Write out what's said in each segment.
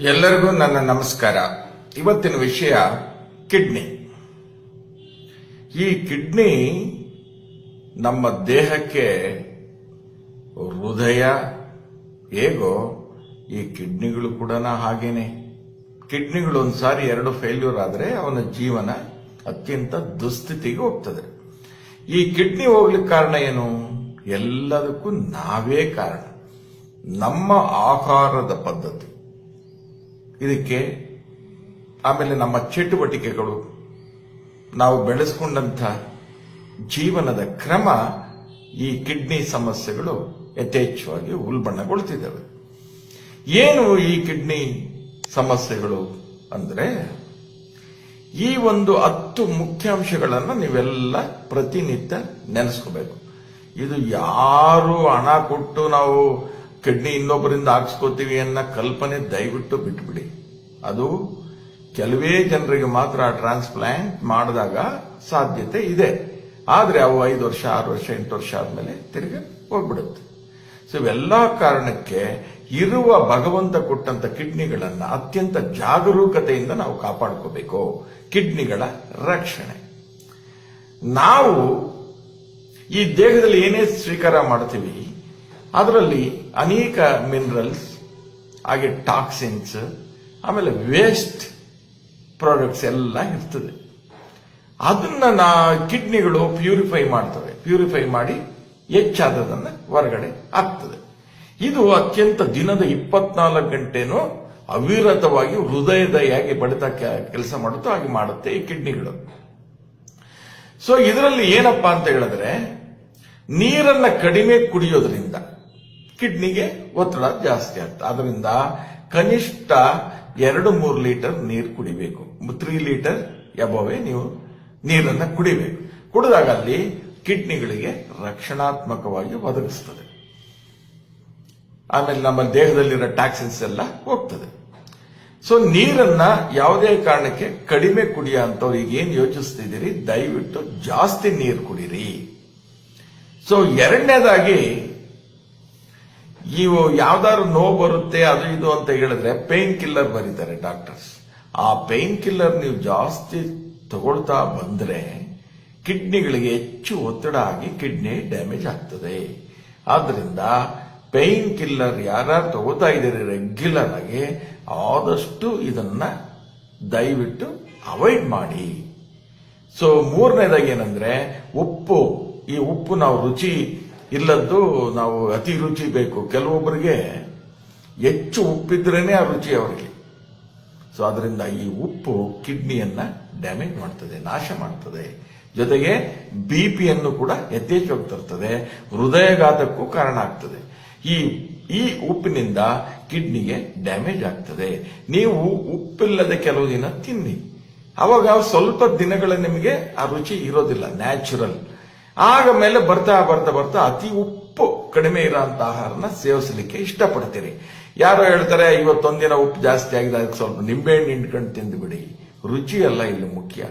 ಎಲ್ಲರಿಗೂ ನನ್ನ ನಮಸ್ಕಾರ. ಇವತ್ತಿನ ವಿಷಯ ಕಿಡ್ನಿ. ಈ ಕಿಡ್ನಿ ನಮ್ಮ ದೇಹಕ್ಕೆ ಹೃದಯ, ಹೇಗೋ, ಈ ಕಿಡ್ನಿಗಳು ಕೂಡ ಹಾಗೇನೆ. ಕಿಡ್ನಿಗಳು ಒಂದ್ಸಾರಿ ಎರಡು ಫೇಲ್ಯೂರ್ ಆದರೆ ಅವನ ಜೀವನ ಅತ್ಯಂತ ದುಸ್ಥಿತಿಗೆ ಹೋಗ್ತದೆ. ಈ ಕಿಡ್ನಿ ಹೋಗ್ಲಿಕ್ಕೆ ಕಾರಣ ಏನು? ಎಲ್ಲದಕ್ಕೂ ನಾವೇ ಕಾರಣ. ನಮ್ಮ ಆಹಾರದ ಪದ್ಧತಿ. ಇದಕ್ಕೆ ಆಮೇಲೆ ನಮ್ಮ ಚಟುವಟಿಕೆಗಳು ನಾವು ಬೆಳೆಸ್ಕೊಂಡಂಥ ಜೀವನದ ಕ್ರಮ ಈ ಕಿಡ್ನಿ ಸಮಸ್ಯೆಗಳು ಯಥೇಚ್ಛವಾಗಿ ಉಲ್ಬಣಗೊಳ್ತಿದ್ದಾವೆ. ಏನು ಈ ಕಿಡ್ನಿ ಸಮಸ್ಯೆಗಳು ಅಂದರೆ ಈ ಒಂದು ಹತ್ತು ಮುಖ್ಯಾಂಶಗಳನ್ನು ನೀವೆಲ್ಲ ಪ್ರತಿನಿತ್ಯ ನೆನೆಸ್ಕೋಬೇಕು. ಇದು ಯಾರು ಹಣ ಕೊಟ್ಟು ನಾವು ಕಿಡ್ನಿ ಇನ್ನೊಬ್ಬರಿಂದ ಹಾಕ್ಸ್ಕೋತೀವಿ ಅನ್ನೋ ಕಲ್ಪನೆ ದಯವಿಟ್ಟು ಬಿಟ್ಬಿಡಿ. ಅದು ಕೆಲವೇ ಜನರಿಗೆ ಮಾತ್ರ ಟ್ರಾನ್ಸ್ಪ್ಲಾಂಟ್ ಮಾಡಿದಾಗ ಸಾಧ್ಯತೆ ಇದೆ. ಆದರೆ ಅವು ಐದು ವರ್ಷ, ಆರು ವರ್ಷ, ಎಂಟು ವರ್ಷ ಆದಮೇಲೆ ತಿರುಗಿ ಹೋಗ್ಬಿಡುತ್ತೆ. ಸೊ ಇವೆಲ್ಲ ಕಾರಣಕ್ಕೆ ಇರುವ ಭಗವಂತ ಕೊಟ್ಟಂತ ಕಿಡ್ನಿಗಳನ್ನ ಅತ್ಯಂತ ಜಾಗರೂಕತೆಯಿಂದ ನಾವು ಕಾಪಾಡ್ಕೋಬೇಕು. ಕಿಡ್ನಿಗಳ ರಕ್ಷಣೆ. ನಾವು ಈ ದೇಹದಲ್ಲಿ ಏನೇ ಸ್ವೀಕಾರ ಮಾಡ್ತೀವಿ ಅದರಲ್ಲಿ ಅನೇಕ ಮಿನರಲ್ಸ್ ಹಾಗೆ ಟಾಕ್ಸಿನ್ಸ್ ಆಮೇಲೆ ವೇಸ್ಟ್ ಪ್ರಾಡಕ್ಟ್ಸ್ ಎಲ್ಲ ಇರ್ತದೆ. ಅದನ್ನ ನಾ ಕಿಡ್ನಿಗಳು ಪ್ಯೂರಿಫೈ ಮಾಡ್ತವೆ. ಪ್ಯೂರಿಫೈ ಮಾಡಿ ಹೆಚ್ಚಾದದನ್ನ ಹೊರಗಡೆ ಆಗ್ತದೆ ಇದು ಅತ್ಯಂತ ದಿನದ ಇಪ್ಪತ್ನಾಲ್ಕು ಗಂಟೆನೂ ಅವಿರತವಾಗಿ ಹೃದಯದಯಾಗಿ ಬಡಿತ ಕೆಲಸ ಮಾಡುತ್ತೋ, ಹಾಗೆ ಮಾಡುತ್ತೆ ಈ ಕಿಡ್ನಿಗಳು. ಸೊ ಇದರಲ್ಲಿ ಏನಪ್ಪಾ ಅಂತ ಹೇಳಿದ್ರೆ, ನೀರನ್ನ ಕಡಿಮೆ ಕುಡಿಯೋದ್ರಿಂದ ಕಿಡ್ನಿಗೆ ಒತ್ತಡ ಜಾಸ್ತಿ ಆಗ್ತದೆ ಅದರಿಂದ ಕನಿಷ್ಠ ಎರಡು ಮೂರು ಲೀಟರ್ ನೀರು ಕುಡಿಬೇಕು. ತ್ರೀ ಲೀಟರ್ ಎಬೋವೆ ನೀವು ನೀರನ್ನ ಕುಡಿಬೇಕು. ಕುಡಿದಾಗ ಅಲ್ಲಿ ಕಿಡ್ನಿಗಳಿಗೆ ರಕ್ಷಣಾತ್ಮಕವಾಗಿ ಒದಗಿಸ್ತದೆ. ಆಮೇಲೆ ನಮ್ಮ ದೇಹದಲ್ಲಿರೋ ಟ್ಯಾಕ್ಸಿನ್ಸ್ ಎಲ್ಲ ಹೋಗ್ತದೆ. ಸೊ ನೀರನ್ನ ಯಾವುದೇ ಕಾರಣಕ್ಕೆ ಕಡಿಮೆ ಕುಡಿಯ ಅಂತವ್ರು ಈಗ ಏನ್ ಯೋಚಿಸ್ತಿದ್ದೀರಿ? ದಯವಿಟ್ಟು ಜಾಸ್ತಿ ನೀರು ಕುಡಿರಿ. ಸೊ ಎರಡನೇದಾಗಿ ಇವು ಯಾವ್ದಾದ್ರು ನೋವು ಬರುತ್ತೆ, ಅದು ಇದು ಅಂತ ಹೇಳಿದ್ರೆ ಪೇನ್ ಕಿಲ್ಲರ್ ಬರೀತಾರೆ ಡಾಕ್ಟರ್ಸ್ ಆ ಪೇನ್ ಕಿಲ್ಲರ್ ನೀವು ಜಾಸ್ತಿ ತಗೊಳ್ತಾ ಬಂದ್ರೆ ಕಿಡ್ನಿಗಳಿಗೆ ಹೆಚ್ಚು ಒತ್ತಡ ಆಗಿ ಕಿಡ್ನಿ ಡ್ಯಾಮೇಜ್ ಆಗ್ತದೆ. ಆದ್ರಿಂದ ಪೇನ್ ಕಿಲ್ಲರ್ ಯಾರು ತಗೋತಾ ಇದ್ದೀರಿ ರೆಗ್ಯುಲರ್ ಆಗಿ, ಆದಷ್ಟು ಇದನ್ನ ದಯವಿಟ್ಟು ಅವಾಯ್ಡ್ ಮಾಡಿ. ಸೊ ಮೂರನೇದಾಗಿ ಏನಂದ್ರೆ ಉಪ್ಪು. ಈ ಉಪ್ಪು ನಾವು ರುಚಿ ಇಲ್ಲದ್ದು ನಾವು ಅತಿ ರುಚಿ ಬೇಕು. ಕೆಲವೊಬ್ಬರಿಗೆ ಹೆಚ್ಚು ಉಪ್ಪಿದ್ರೇನೆ ಆ ರುಚಿ ಅವರಿಗೆ. ಸೊ ಅದರಿಂದ ಈ ಉಪ್ಪು ಕಿಡ್ನಿಯನ್ನ ಡ್ಯಾಮೇಜ್ ಮಾಡ್ತದೆ, ನಾಶ ಮಾಡ್ತದೆ. ಜೊತೆಗೆ ಬಿ ಪಿಯನ್ನು ಕೂಡ ಯಥೇಚ್ಛವಾಗಿ ತರ್ತದೆ, ಹೃದಯಘಾತಕ್ಕೂ ಕಾರಣ ಆಗ್ತದೆ. ಈ ಈ ಉಪ್ಪಿನಿಂದ ಕಿಡ್ನಿಗೆ ಡ್ಯಾಮೇಜ್ ಆಗ್ತದೆ. ನೀವು ಉಪ್ಪಿಲ್ಲದೆ ಕೆಲವು ದಿನ ತಿನ್ನಿ. ಅವಾಗ ಸ್ವಲ್ಪ ದಿನಗಳ ನಿಮಗೆ ಆ ರುಚಿ ಇರೋದಿಲ್ಲ, ನ್ಯಾಚುರಲ್. ಆಗ ಮೇಲೆ ಬರ್ತಾ ಬರ್ತಾ ಬರ್ತಾ ಅತಿ ಉಪ್ಪು ಕಡಿಮೆ ಇರೋಂತ ಆಹಾರನ ಸೇವಿಸಲಿಕ್ಕೆ ಇಷ್ಟಪಡ್ತೀರಿ. ಯಾರೋ ಹೇಳ್ತಾರೆ, ಇವತ್ತೊಂದಿನ ಉಪ್ಪು ಜಾಸ್ತಿ ಆಗಿದೆ, ಅದಕ್ಕೆ ಸ್ವಲ್ಪ ನಿಂಬೆಹಣ್ಣು ಹಿಂಡ್ಕೊಂಡು ತಿಂದು ಬಿಡಿ ರುಚಿ ಅಲ್ಲ ಇಲ್ಲಿ ಮುಖ್ಯ.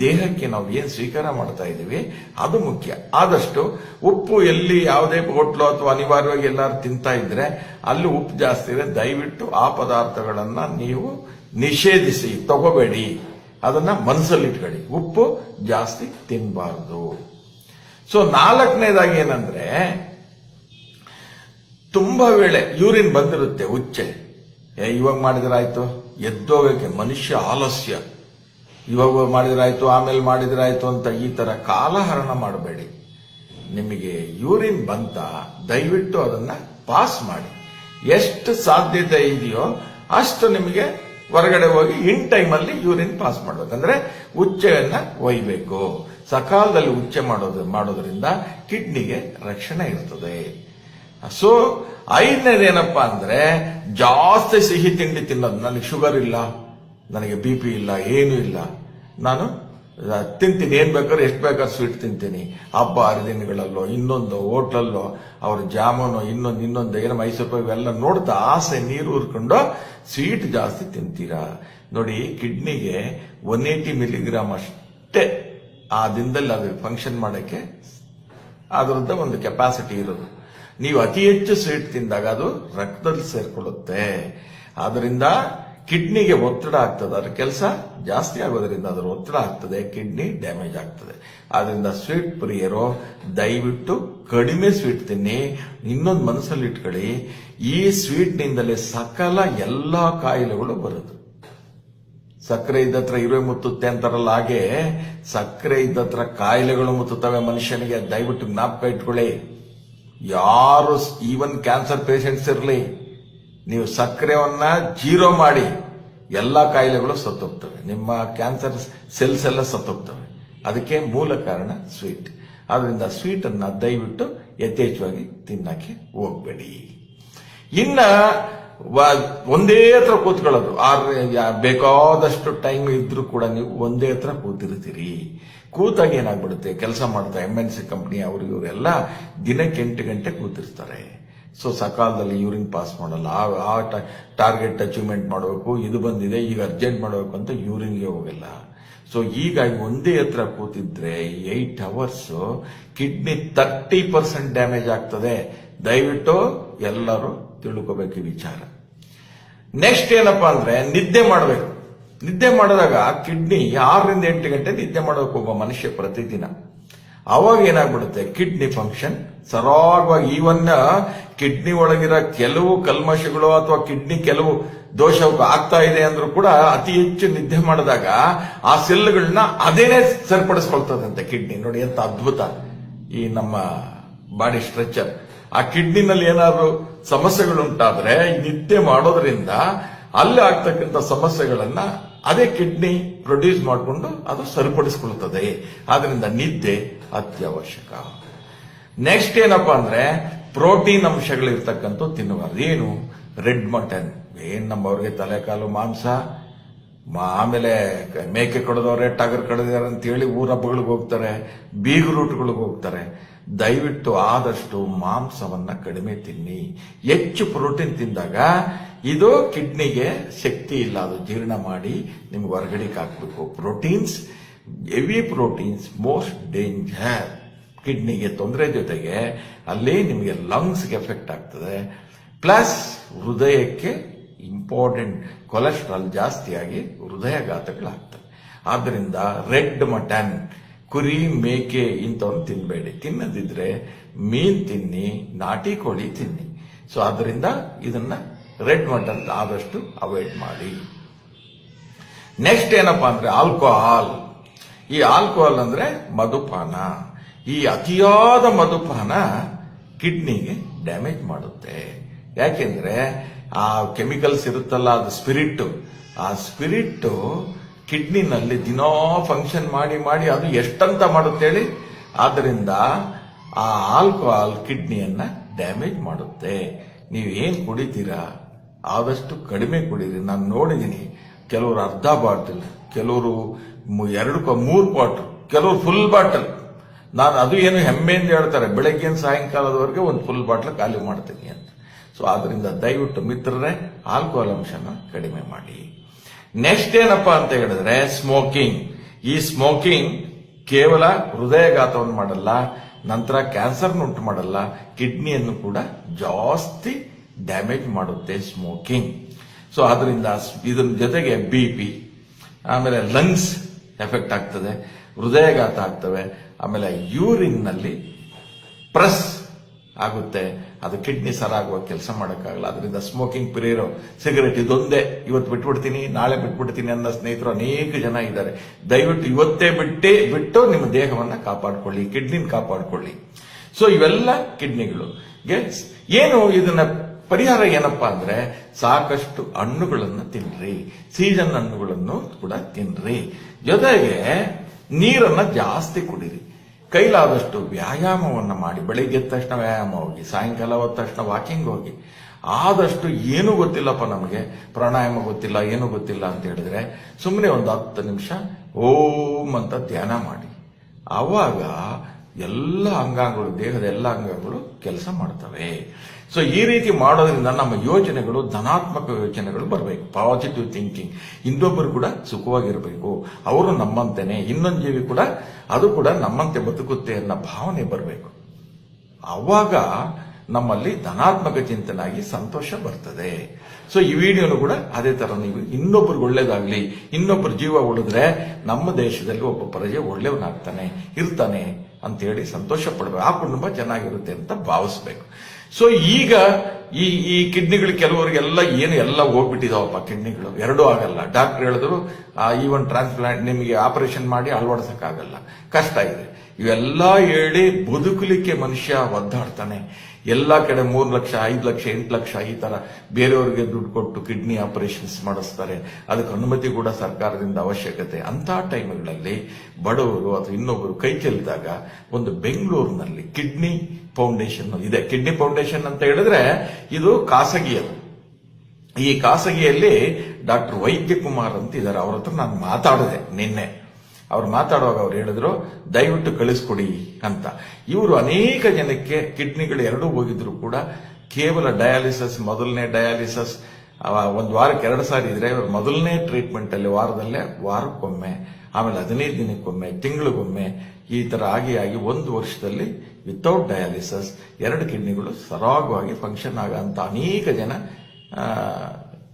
ದೇಹಕ್ಕೆ ನಾವು ಏನು ಸ್ವೀಕಾರ ಮಾಡ್ತಾ ಇದ್ದೀವಿ, ಅದು ಮುಖ್ಯ. ಆದಷ್ಟು ಉಪ್ಪು ಎಲ್ಲಿ ಯಾವುದೇ ಹೋಟ್ಲು ಅಥವಾ ಅನಿವಾರ್ಯವಾಗಿ ಎಲ್ಲಾರು ತಿಂತಾ ಇದ್ರೆ, ಅಲ್ಲಿ ಉಪ್ಪು ಜಾಸ್ತಿ ಇದೆ ದಯವಿಟ್ಟು ಆ ಪದಾರ್ಥಗಳನ್ನ ನೀವು ನಿಷೇಧಿಸಿ, ತಗೋಬೇಡಿ. ಅದನ್ನ ಮನಸ್ಸಲ್ಲಿಟ್ಕೊಳ್ಳಿ ಉಪ್ಪು ಜಾಸ್ತಿ ತಿನ್ನಬಾರದು ಸೊ ನಾಲ್ಕನೇದಾಗಿ ಏನಂದ್ರೆ, ತುಂಬಾ ವೇಳೆ ಯೂರಿನ್ ಬಂದಿರುತ್ತೆ ಉಚ್ಚೆ ಇವಾಗ ಮಾಡಿದ್ರಾಯ್ತು? ಎದ್ದೋಗಕ್ಕೆ ಮನುಷ್ಯ ಆಲಸ್ಯ. ಇವಾಗ ಮಾಡಿದ್ರಾಯ್ತು, ಆಮೇಲೆ ಮಾಡಿದ್ರಾಯ್ತು ಅಂತ ಈ ತರ ಕಾಲಹರಣ ಮಾಡಬೇಡಿ. ನಿಮಗೆ ಯೂರಿನ್ ಬಂತ, ದಯವಿಟ್ಟು ಅದನ್ನ ಪಾಸ್ ಮಾಡಿ. ಎಷ್ಟು ಸಾಧ್ಯತೆ ಇದೆಯೋ ಅಷ್ಟು ನಿಮಗೆ ಹೊರಗಡೆ ಹೋಗಿ ಇನ್ ಟೈಮಲ್ಲಿ ಯೂರಿನ್ ಪಾಸ್ ಮಾಡಬೇಕಂದ್ರೆ ಉಚ್ಚೆಯನ್ನ ಒಯ್ಬೇಕು. ಸಕಾಲದಲ್ಲಿ ಉಚ್ಚೆ ಮಾಡೋದು ಮಾಡೋದ್ರಿಂದ ಕಿಡ್ನಿಗೆ ರಕ್ಷಣೆ ಇರ್ತದೆ. ಸೊ ಐದನೇದೇನಪ್ಪ ಅಂದ್ರೆ ಜಾಸ್ತಿ ಸಿಹಿ ತಿಂಡಿ ತಿನ್ನೋದು. ನನಗೆ ಶುಗರ್ ಇಲ್ಲ, ನನಗೆ ಬಿ ಪಿ ಇಲ್ಲ, ಏನೂ ಇಲ್ಲ. ನಾನು ತಿಂತೀನಿ. ಏನ್ ಬೇಕಾದ್ರೂ ಎಷ್ಟು ಬೇಕಾದ್ರೂ ಸ್ವೀಟ್ ತಿಂತೀನಿ. ಹಬ್ಬ, ಹರಿದಿನಗಳಲ್ಲೋ, ಇನ್ನೊಂದು ಹೋಟ್ಲಲ್ಲೋ, ಅವ್ರ ಜಾಮೂನು, ಇನ್ನೊಂದು ಇನ್ನೊಂದು, ಏನೋ ಮೈಸೂರು ಇವೆಲ್ಲ ನೋಡ್ತಾ ಆಸೆ ನೀರು ಉರ್ಕೊಂಡು ಸ್ವೀಟ್ ಜಾಸ್ತಿ ತಿಂತೀರಾ? ನೋಡಿ, ಕಿಡ್ನಿಗೆ ಒನ್ ಏಟಿ ಮಿಲಿಗ್ರಾಮ್ ಅಷ್ಟೇ ಆ ದಿನದಲ್ಲಿ ಅದು ಫಂಕ್ಷನ್ ಮಾಡೋಕ್ಕೆ ಅದರದ್ದ ಒಂದು ಕೆಪಾಸಿಟಿ ಇರೋದು. ನೀವು ಅತಿ ಹೆಚ್ಚು ಸ್ವೀಟ್ ತಿಂದಾಗ ಅದು ರಕ್ತದಲ್ಲಿ ಸೇರ್ಕೊಳ್ಳುತ್ತೆ. ಅದರಿಂದ ಕಿಡ್ನಿಗೆ ಒತ್ತಡ ಆಗ್ತದೆ. ಅದರ ಕೆಲಸ ಜಾಸ್ತಿ ಆಗೋದ್ರಿಂದ ಅದರ ಒತ್ತಡ ಆಗ್ತದೆ ಕಿಡ್ನಿ ಡ್ಯಾಮೇಜ್ ಆಗ್ತದೆ. ಆದ್ರಿಂದ ಸ್ವೀಟ್ ಪ್ರಿಯರು, ದಯವಿಟ್ಟು ಕಡಿಮೆ ಸ್ವೀಟ್ ತಿನ್ನಿ. ಇನ್ನೊಂದು ಮನಸ್ಸಲ್ಲಿ ಇಟ್ಕೊಳ್ಳಿ. ಈ ಸ್ವೀಟ್ನಿಂದಲೇ ಸಕಲ ಎಲ್ಲಾ ಕಾಯಿಲೆಗಳು ಬರೋದು. ಸಕ್ಕರೆ ಇದ್ದತ್ರ ಇರುವೆ ಮುತ್ತುತ್ತೆ ಅಂತಾರಲ್ಲ ಹಾಗೆ ಸಕ್ಕರೆ ಇದ್ದತ್ರ ಕಾಯಿಲೆಗಳು ಮುತ್ತುತ್ತವೆ ಮನುಷ್ಯನಿಗೆ. ದಯವಿಟ್ಟು ಜ್ಞಾಪಕ ಇಟ್ಕೊಳ್ಳಿ. ಯಾರು ಈವನ್ ಕ್ಯಾನ್ಸರ್ ಪೇಷಂಟ್ಸ್ ಇರಲಿ, ನೀವು ಸಕ್ಕರೆವನ್ನ ಜೀರೋ ಮಾಡಿ, ಎಲ್ಲ ಕಾಯಿಲೆಗಳು ಸತ್ತೋಗ್ತವೆ. ನಿಮ್ಮ ಕ್ಯಾನ್ಸರ್ ಸೆಲ್ಸ್ ಎಲ್ಲ ಸತ್ತೋಗ್ತವೆ. ಅದಕ್ಕೆ ಮೂಲ ಕಾರಣ ಸ್ವೀಟ್ ಆದ್ರಿಂದ ಸ್ವೀಟ್ ಅನ್ನ ದಯವಿಟ್ಟು ಯಥೇಚ್ಛವಾಗಿ ತಿನ್ನಕ್ಕೆ ಹೋಗ್ಬೇಡಿ. ಇನ್ನ ಒಂದೇ ಹತ್ರ ಕೂತ್ಕೊಳ್ಳೋದು. ಆರ್ ಬೇಕಾದಷ್ಟು ಟೈಮ್ ಇದ್ರೂ ಕೂಡ ನೀವು ಒಂದೇ ಹತ್ರ ಕೂತಿರ್ತೀರಿ. ಕೂತಾಗ ಏನಾಗ್ಬಿಡುತ್ತೆ? ಕೆಲಸ ಮಾಡ್ತಾ ಎಂ ಎನ್ ಸಿ ಕಂಪ್ನಿ ಅವರು ಇವರೆಲ್ಲ ದಿನಕ್ಕೆ ಎಂಟು ಗಂಟೆ ಕೂತಿರ್ತಾರೆ. ಸೊ ಸಕಾಲದಲ್ಲಿ ಯೂರಿನ್ ಪಾಸ್ ಮಾಡಲ್ಲ. ಆ- ಆ ಟಾರ್ಗೆಟ್ ಅಚೀವ್ಮೆಂಟ್ ಮಾಡಬೇಕು. ಇದು ಬಂದಿದೆ, ಈಗ ಅರ್ಜೆಂಟ್ ಮಾಡಬೇಕು ಅಂತ ಯೂರಿನ್ಗೆ ಹೋಗಲ್ಲ. ಸೊ ಹೀಗಾಗಿ ಒಂದೇ ಹತ್ರ ಕೂತಿದ್ರೆ eight hours kidney thirty percent damage ಆಗ್ತದೆ. ದಯವಿಟ್ಟು ಎಲ್ಲರೂ ತಿಳ್ಕೋಬೇಕು ಈ ವಿಚಾರ. ನೆಕ್ಸ್ಟ್ ಏನಪ್ಪಾ ಅಂದ್ರೆ ನಿದ್ದೆ ಮಾಡಬೇಕು. ನಿದ್ದೆ ಮಾಡಿದಾಗ ಕಿಡ್ನಿ ಆರರಿಂದ ಎಂಟು ಗಂಟೆ ನಿದ್ದೆ ಮಾಡಬೇಕು ಒಬ್ಬ ಮನುಷ್ಯ ಪ್ರತಿದಿನ. ಅವಾಗ ಏನಾಗ್ಬಿಡುತ್ತೆ? ಕಿಡ್ನಿ ಫಂಕ್ಷನ್ ಸರಾಗವಾಗಿ ಈವನ್ ಕಿಡ್ನಿ ಒಳಗಿರೋ ಕೆಲವು ಕಲ್ಮಶಗಳು ಅಥವಾ ಕಿಡ್ನಿ ಕೆಲವು ದೋಷ ಆಗ್ತಾ ಇದೆ ಅಂದ್ರೂ ಕೂಡ ಅತಿ ಹೆಚ್ಚು ನಿದ್ದೆ ಮಾಡಿದಾಗ ಆ ಸೆಲ್ಗಳನ್ನ ಅದೇನೆ ಸರಿಪಡಿಸ್ಕೊಳ್ತದಂತೆ ಕಿಡ್ನಿ ನೋಡಿ ಎಂತ ಅದ್ಭುತ ಈ ನಮ್ಮ ಬಾಡಿ ಸ್ಟ್ರಕ್ಚರ್ ಆ ಕಿಡ್ನಿನಲ್ಲಿ ಏನಾದ್ರು ಸಮಸ್ಯೆಗಳು ನಿತ್ಯ ಮಾಡೋದ್ರಿಂದ ಅಲ್ಲಿ ಆಗ್ತಕ್ಕಂಥ ಸಮಸ್ಯೆಗಳನ್ನ ಅದೇ ಕಿಡ್ನಿ ಪ್ರೊಡ್ಯೂಸ್ ಮಾಡಿಕೊಂಡು ಅದು ಸರಿಪಡಿಸಿಕೊಳ್ಳುತ್ತದೆ. ಆದ್ರಿಂದ ನಿದ್ದೆ ಅತ್ಯವಶ್ಯಕ. ನೆಕ್ಸ್ಟ್ ಏನಪ್ಪಾ ಅಂದ್ರೆ ಪ್ರೋಟೀನ್ ಅಂಶಗಳು ಇರ್ತಕ್ಕಂಥ ತಿನ್ನಬಾರ್ದು ಏನು? Red mutton. ಏನ್ ನಮ್ಮವ್ರಿಗೆ ತಲೆಕಾಲು ಮಾಂಸ? ಆಮೇಲೆ ಮೇಕೆ ಕಡ್ದವ್ರೆ, ಟಗರ್ ಅಂತ ಹೇಳಿ ಊರ ಹಬ್ಬಗಳಿಗೆ ಹೋಗ್ತಾರೆ. ಬೀಗ ರೂಟ್ಗಳಿಗೆ ಹೋಗ್ತಾರೆ. ದಯವಿಟ್ಟು ಆದಷ್ಟು ಮಾಂಸವನ್ನ ಕಡಿಮೆ ತಿನ್ನಿ. ಹೆಚ್ಚು ಪ್ರೋಟೀನ್ ತಿಂದಾಗ ಇದು ಕಿಡ್ನಿಗೆ ಶಕ್ತಿ ಇಲ್ಲ, ಅದು ಜೀರ್ಣ ಮಾಡಿ ನಿಮ್ಗೆ ಹೊರಗಡೆ ಹಾಕಬೇಕು proteins, heavy proteins, most danger. ಕಿಡ್ನಿಗೆ ತೊಂದರೆ ಜೊತೆಗೆ ಅಲ್ಲಿ ನಿಮಗೆ ಲಂಗ್ಸ್ಗೆ ಎಫೆಕ್ಟ್ ಆಗ್ತದೆ. ಪ್ಲಸ್ ಹೃದಯಕ್ಕೆ ಇಂಪಾರ್ಟೆಂಟ್ ಕೊಲೆಸ್ಟ್ರಾಲ್ ಜಾಸ್ತಿಯಾಗಿ ಹೃದಯಘಾತಗಳಾಗ್ತವೆ. ಆದ್ದರಿಂದ ರೆಡ್ ಮಟನ್ ಕುರಿ, ಮೇಕೆ ಇಂಥವನ್ನು ತಿನ್ನಬೇಡಿ ತಿನ್ನದಿದ್ರೆ ಮೀನ್ ತಿನ್ನಿ, ನಾಟಿ ಕೋಳಿ ತಿನ್ನಿ. ಸೊ ಅದರಿಂದ ಇದನ್ನ ರೆಡ್ ಮಟನ್ ಆದಷ್ಟು ಅವಾಯ್ಡ್ ಮಾಡಿ. ನೆಕ್ಸ್ಟ್ ಏನಪ್ಪಾ ಅಂದ್ರೆ ಆಲ್ಕೋಹಾಲ್. ಈ ಆಲ್ಕೋಹಾಲ್ ಅಂದ್ರೆ ಮಧುಪಾನ. ಈ ಅತಿಯಾದ ಮಧುಪಾನ ಕಿಡ್ನಿಗೆ ಡ್ಯಾಮೇಜ್ ಮಾಡುತ್ತೆ. ಯಾಕೆಂದ್ರೆ ಆ ಕೆಮಿಕಲ್ಸ್ ಇರುತ್ತಲ್ಲ, ಅದು ಸ್ಪಿರಿಟ್ ಆ ಸ್ಪಿರಿಟ್ ಕಿಡ್ನಿನಲ್ಲಿ ದಿನೋ ಫಂಕ್ಷನ್ ಮಾಡಿ ಮಾಡಿ ಅದು ಎಷ್ಟಂತ ಮಾಡುತ್ತೆ ಹೇಳಿ? ಆದ್ದರಿಂದ ಆ ಆಲ್ಕೋಹಾಲ್ ಕಿಡ್ನಿಯನ್ನು ಡ್ಯಾಮೇಜ್ ಮಾಡುತ್ತೆ. ನೀವು ಏನು ಕುಡಿತೀರಾ? ಆದಷ್ಟು ಕಡಿಮೆ ಕುಡೀರಿ. ನಾನು ನೋಡಿದ್ದೀನಿ ಕೆಲವರು ಅರ್ಧ ಬಾಟಲ್, ಕೆಲವರು ಎರಡು ಮೂರು ಬಾಟಲ್, ಕೆಲವರು ಫುಲ್ ಬಾಟಲ್. ನಾನು ಅದು ಏನು ಹೆಮ್ಮೆಯಿಂದ ಹೇಳ್ತಾರೆ. ಬೆಳಗ್ಗೆ ಸಾಯಂಕಾಲದವರೆಗೆ ಒಂದು ಫುಲ್ ಬಾಟ್ಲ್ ಖಾಲಿ ಮಾಡ್ತೀನಿ ಅಂತ. ಸೊ ಆದ್ದರಿಂದ ದಯವಿಟ್ಟು ಮಿತ್ರರೇ ಆಲ್ಕೋಹಾಲ್ ಅಂಶನ ಕಡಿಮೆ ಮಾಡಿ. ನೆಕ್ಸ್ಟ್ ಏನಪ್ಪಾ ಅಂತ ಹೇಳಿದ್ರೆ ಸ್ಮೋಕಿಂಗ್ ಈ ಸ್ಮೋಕಿಂಗ್ ಕೇವಲ ಹೃದಯಘಾತವನ್ನು ಮಾಡಲ್ಲ, ನಂತರ ಕ್ಯಾನ್ಸರ್ ಉಂಟು ಮಾಡಲ್ಲ ಕಿಡ್ನಿಯನ್ನು ಕೂಡ ಜಾಸ್ತಿ ಡ್ಯಾಮೇಜ್ ಮಾಡುತ್ತೆ ಸ್ಮೋಕಿಂಗ್ ಸೊ ಅದರಿಂದ ಇದ್ರ ಜೊತೆಗೆ ಬಿ ಪಿ ಆಮೇಲೆ ಲಂಗ್ಸ್ ಎಫೆಕ್ಟ್ ಆಗ್ತದೆ, ಹೃದಯಘಾತ ಆಗ್ತವೆ, ಆಮೇಲೆ ಯೂರಿನ್ನಲ್ಲಿ ಪ್ರೆಸ್ ಆಗುತ್ತೆ. ಅದು ಕಿಡ್ನಿ ಸರಾಗುವ ಕೆಲಸ ಮಾಡೋಕ್ಕಾಗಲ್ಲ. ಅದರಿಂದ ಸ್ಮೋಕಿಂಗ್ ಪಿರಿಯರು ಸಿಗರೇಟ್ ಇದೊಂದೇ. ಇವತ್ತು ಬಿಟ್ಬಿಡ್ತೀನಿ, ನಾಳೆ ಬಿಟ್ಬಿಡ್ತೀನಿ ಅನ್ನೋ ಸ್ನೇಹಿತರು ಅನೇಕ ಜನ ಇದ್ದಾರೆ. ದಯವಿಟ್ಟು ಇವತ್ತೇ ಬಿಟ್ಟೇ, ಬಿಟ್ಟು ನಿಮ್ಮ ದೇಹವನ್ನು ಕಾಪಾಡಿಕೊಳ್ಳಿ, ಕಿಡ್ನಿನ ಕಾಪಾಡಿಕೊಳ್ಳಿ. ಸೊ ಇವೆಲ್ಲ ಕಿಡ್ನಿಗಳು. ಗೆಟ್ಸ್ ಏನು ಇದನ್ನ ಪರಿಹಾರ ಏನಪ್ಪಾ ಅಂದ್ರೆ ಸಾಕಷ್ಟು ಹಣ್ಣುಗಳನ್ನು ತಿನ್ರಿ. ಸೀಸನ್ ಹಣ್ಣುಗಳನ್ನು ಕೂಡ ತಿನ್ರಿ. ಜೊತೆಗೆ ನೀರನ್ನ ಜಾಸ್ತಿ ಕುಡಿರಿ. ಕೈಲಾದಷ್ಟು ವ್ಯಾಯಾಮವನ್ನು ಮಾಡಿ, ಬೆಳಿಗ್ಗೆ ಎದ್ದ ತಕ್ಷಣ ವ್ಯಾಯಾಮ ಹೋಗಿ, ಸಾಯಂಕಾಲ ಹೋದ ತಕ್ಷಣ ವಾಕಿಂಗ್ ಹೋಗಿ, ಆದಷ್ಟು ಏನೂ ಗೊತ್ತಿಲ್ಲಪ್ಪ ನಮಗೆ, ಪ್ರಾಣಾಯಾಮ ಗೊತ್ತಿಲ್ಲ, ಏನೂ ಗೊತ್ತಿಲ್ಲ ಅಂತ ಹೇಳಿದ್ರೆ ಸುಮ್ಮನೆ ಒಂದು ಹತ್ತು ನಿಮಿಷ ಓಂ ಅಂತ ಧ್ಯಾನ ಮಾಡಿ. ಆವಾಗ ಎಲ್ಲ ಅಂಗಾಂಗಗಳು, ದೇಹದ ಎಲ್ಲ ಅಂಗಾಂಗಗಳು ಕೆಲಸ ಮಾಡ್ತವೆ. ಸೊ ಈ ರೀತಿ ಮಾಡೋದ್ರಿಂದ ನಮ್ಮ ಯೋಚನೆಗಳು, ಧನಾತ್ಮಕ ಯೋಚನೆಗಳು ಬರಬೇಕು. ಪಾಸಿಟಿವ್ ಥಿಂಕಿಂಗ್ ಇನ್ನೊಬ್ಬರು ಕೂಡ ಸುಖವಾಗಿರಬೇಕು. ಅವರು ನಮ್ಮಂತೆನೆ. ಇನ್ನೊಂದು ಜೀವಿ ಕೂಡ, ಅದು ಕೂಡ ನಮ್ಮಂತೆ ಬದುಕುತ್ತೆ ಅನ್ನೋ ಭಾವನೆ ಬರಬೇಕು. ಅವಾಗ ನಮ್ಮಲ್ಲಿ ಧನಾತ್ಮಕ ಚಿಂತನಾಗಿ ಸಂತೋಷ ಬರ್ತದೆ. ಸೊ ಈ ವಿಡಿಯೋನು ಕೂಡ ಅದೇ ತರ ನೀವು ಇನ್ನೊಬ್ರಿಗೆ ಒಳ್ಳೇದಾಗ್ಲಿ, ಇನ್ನೊಬ್ಬರು ಜೀವ ಉಳಿದ್ರೆ ನಮ್ಮ ದೇಶದಲ್ಲಿ ಒಬ್ಬ ಪ್ರಜೆ ಒಳ್ಳೆಯವನಾಗ್ತಾನೆ, ಇರ್ತಾನೆ ಅಂತ ಹೇಳಿ ಸಂತೋಷ ಪಡಬೇಕು. ಆ ಕುಟುಂಬ ಚೆನ್ನಾಗಿರುತ್ತೆ ಅಂತ ಭಾವಿಸ್ಬೇಕು. ಸೊ ಈಗ ಈ ಈ ಕಿಡ್ನಿಗಳು ಕೆಲವರಿಗೆಲ್ಲ ಏನು ಎಲ್ಲ ಹೋಗ್ಬಿಟ್ಟಿದಾವಪ್ಪ ಕಿಡ್ನಿಗಳು. ಎರಡೂ ಆಗಲ್ಲ. ಡಾಕ್ಟರ್ ಹೇಳಿದ್ರು ಈವನ್ ಟ್ರಾನ್ಸ್ಪ್ಲಾಂಟ್ ನಿಮಗೆ ಆಪರೇಷನ್ ಮಾಡಿ ಅಳವಡಿಸಕ್ಕಾಗಲ್ಲ. ಕಷ್ಟ ಇದೆ. ಇವೆಲ್ಲ ಹೇಳಿ ಬದುಕಲಿಕ್ಕೆ ಮನುಷ್ಯ ಒದ್ದಾಡ್ತಾನೆ. ಎಲ್ಲ ಕಡೆ ಮೂರು ಲಕ್ಷ, ಐದು ಲಕ್ಷ, ಎಂಟು ಲಕ್ಷ ಈ ತರ ಬೇರೆಯವರಿಗೆ ದುಡ್ಡು ಕೊಟ್ಟು ಕಿಡ್ನಿ ಆಪರೇಷನ್ಸ್ ಮಾಡಿಸ್ತಾರೆ. ಅದಕ್ಕೆ ಅನುಮತಿ ಕೂಡ ಸರ್ಕಾರದಿಂದ ಅವಶ್ಯಕತೆ. ಅಂತ ಟೈಮ್ಗಳಲ್ಲಿ ಬಡವರು ಅಥವಾ ಇನ್ನೊಬ್ಬರು ಕೈ ಚೆಲ್ಲಿದಾಗ ಒಂದು ಬೆಂಗಳೂರಿನಲ್ಲಿ ಕಿಡ್ನಿ ಫೌಂಡೇಶನ್ ಇದೆ. ಕಿಡ್ನಿ ಫೌಂಡೇಶನ್ ಅಂತ ಹೇಳಿದ್ರೆ ಇದು ಖಾಸಗಿಯದು. ಈ ಖಾಸಗಿಯಲ್ಲಿ ಡಾಕ್ಟರ್ ವೈದ್ಯ ಕುಮಾರ್ ಅಂತ ಇದ್ದಾರೆ. ಅವ್ರ ಹತ್ರ ನಾನು ಮಾತಾಡಿದೆ ನಿನ್ನೆ. ಅವ್ರು ಮಾತಾಡುವಾಗ ಅವ್ರು ಹೇಳಿದ್ರು, ದಯವಿಟ್ಟು ಕಳಿಸ್ಕೊಡಿ ಅಂತ. ಇವರು ಅನೇಕ ಜನಕ್ಕೆ ಕಿಡ್ನಿಗಳು ಎರಡೂ ಹೋಗಿದ್ರು ಕೂಡ. ಕೇವಲ ಡಯಾಲಿಸಿಸ್ ಮೊದಲನೇ ಡಯಾಲಿಸಿಸ್ ಒಂದು ವಾರಕ್ಕೆ ಎರಡು ಸಾರಿ ಇದ್ರೆ ಇವರು ಮೊದಲನೇ ಟ್ರೀಟ್ಮೆಂಟ್ ಅಲ್ಲಿ ವಾರದಲ್ಲೇ ವಾರಕ್ಕೊಮ್ಮೆ, ಆಮೇಲೆ ಹದಿನೈದು ದಿನಕ್ಕೊಮ್ಮೆ, ತಿಂಗಳಿಗೊಮ್ಮೆ ಈ ತರ ಆಗಿ ಆಗಿ ಒಂದು ವರ್ಷದಲ್ಲಿ ವಿತೌಟ್ ಡಯಾಲಿಸಸ್ ಎರಡು ಕಿಡ್ನಿಗಳು ಸರಾಗವಾಗಿ ಫಂಕ್ಷನ್ ಆಗಂತ ಅನೇಕ ಜನ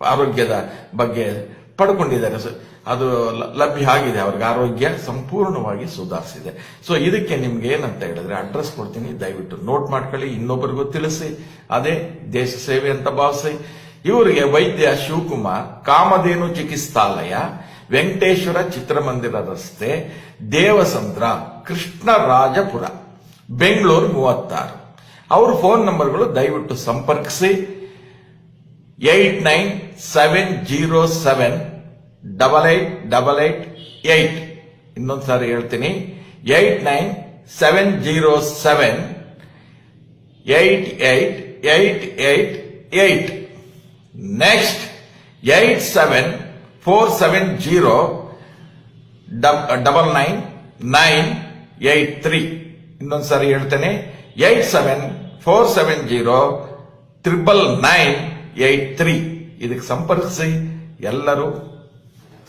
ಆರೋಗ್ಯದ ಬಗ್ಗೆ ಪಡ್ಕೊಂಡಿದ್ದಾರೆ. ಅದು ಲಭ್ಯ ಆಗಿದೆ. ಅವ್ರಿಗೆ ಆರೋಗ್ಯ ಸಂಪೂರ್ಣವಾಗಿ ಸುಧಾರಿಸಿದೆ. ಸೊ ಇದಕ್ಕೆ ನಿಮ್ಗೆ ಏನಂತ ಹೇಳಿದ್ರೆ ಅಡ್ರೆಸ್ ಕೊಡ್ತೀನಿ. ದಯವಿಟ್ಟು ನೋಟ್ ಮಾಡ್ಕೊಳ್ಳಿ. ಇನ್ನೊಬ್ಬರಿಗೂ ತಿಳಿಸಿ. ಅದೇ ದೇಶ ಸೇವೆ ಅಂತ ಭಾವಿಸಿ. ಇವರಿಗೆ ವೈದ್ಯ ಶಿವಕುಮಾರ್, ಕಾಮಧೇನು ಚಿಕಿತ್ಸಾಲಯ, ವೆಂಕಟೇಶ್ವರ ಚಿತ್ರಮಂದಿರ ರಸ್ತೆ, ದೇವಸಂದ್ರ, ಕೃಷ್ಣರಾಜಪುರ. ಬೆಂಗಳೂರು ಮೂವತ್ತಾರು. ಅವ್ರ ಫೋನ್ ನಂಬರ್ಗಳು ದಯವಿಟ್ಟು ಸಂಪರ್ಕಿಸಿ. Eight nine seven zero seven double eight double eight eight ಇನ್ನೊಂದ್ಸಾರಿ ಹೇಳ್ತೀನಿ. Eight nine seven zero seven eight eight eight eight eight next eight seven four seven zero double nine nine eight three ಇನ್ನೊಂದ್ಸಾರಿ ಹೇಳ್ತೇನೆ. Eight seven four seven zero triple nine eight three. ಇದಕ್ಕೆ ಸಂಪರ್ಕಿಸಿ. ಎಲ್ಲರೂ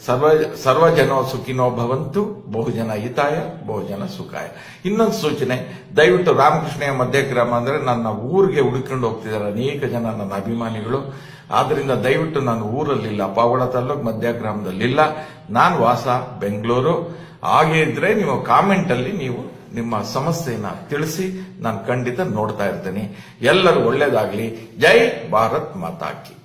ಸರ್ವ, ಸರ್ವಜನೋ ಸುಖಿನೋ ಭವಂತು. ಬಹುಜನ ಹಿತಾಯ, ಬಹುಜನ ಸುಖಾಯ. ಇನ್ನೊಂದು ಸೂಚನೆ. ದಯವಿಟ್ಟು ರಾಮಕೃಷ್ಣಯ್ಯ ಮಧ್ಯಗ್ರಾಮ ಅಂದ್ರೆ ನನ್ನ ಊರಿಗೆ ಹುಡುಕೊಂಡು ಹೋಗ್ತಿದ್ದಾರೆ ಅನೇಕ ಜನ ನನ್ನ ಅಭಿಮಾನಿಗಳು. ಆದ್ದರಿಂದ ದಯವಿಟ್ಟು ನಾನು ಊರಲ್ಲಿಲ್ಲ ಪಾವಡ ತಾಲೂಕು ಮಧ್ಯಗ್ರಾಮದಲ್ಲಿಲ್ಲ. ನಾನು ವಾಸ, ಬೆಂಗಳೂರು. ಹಾಗೆ ಇದ್ರೆ ನೀವು ಕಾಮೆಂಟ್ ಅಲ್ಲಿ ನೀವು ನಿಮ್ಮ ಸಮಸ್ಯೆಯನ್ನ ತಿಳಿಸಿ ನಾನು ಖಂಡಿತ ನೋಡ್ತಾ ಇರ್ತೇನೆ. ಎಲ್ಲರೂ ಒಳ್ಳೇದಾಗ್ಲಿ. ಜೈ ಭಾರತ್ ಮಾತಾಕಿ.